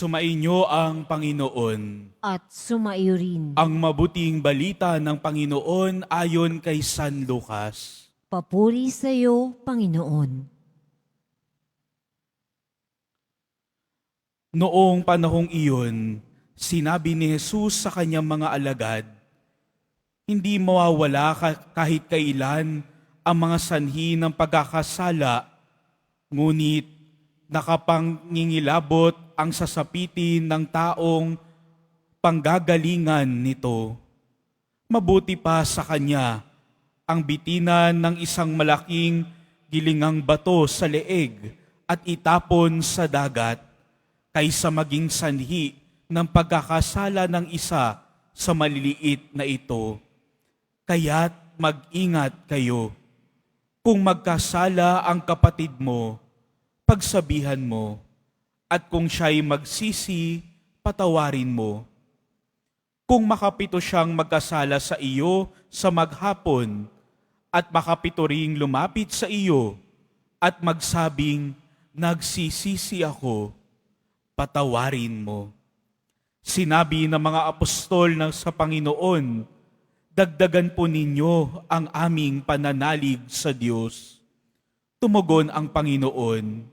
Sumainyo ang Panginoon. at sumaiyo rin. Ang mabuting balita ng Panginoon ayon kay San Lucas. Papuri sa iyo, Panginoon. Noong panahong iyon, sinabi ni Jesus sa kanyang mga alagad, Hindi mawawala ka- kahit kailan ang mga sanhi ng pagkakasala, ngunit nakapangingilabot ang sasapitin ng taong panggagalingan nito. Mabuti pa sa kanya ang bitinan ng isang malaking gilingang bato sa leeg at itapon sa dagat kaysa maging sanhi ng pagkakasala ng isa sa maliliit na ito. Kaya't mag-ingat kayo. Kung magkasala ang kapatid mo, pagsabihan mo, at kung siya'y magsisi, patawarin mo. Kung makapito siyang magkasala sa iyo sa maghapon, at makapito ring lumapit sa iyo, at magsabing, nagsisisi ako, patawarin mo. Sinabi ng mga apostol ng sa Panginoon, dagdagan po ninyo ang aming pananalig sa Diyos. Tumugon ang Panginoon,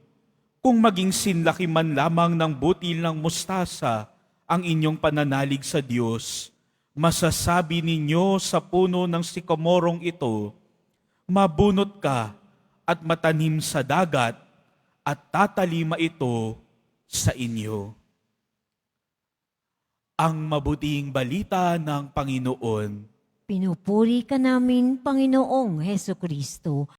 kung maging sinlaki man lamang ng butil ng mustasa ang inyong pananalig sa Diyos, masasabi ninyo sa puno ng sikomorong ito, mabunot ka at matanim sa dagat at tatalima ito sa inyo. Ang mabuting balita ng Panginoon. Pinupuri ka namin, Panginoong Heso Kristo.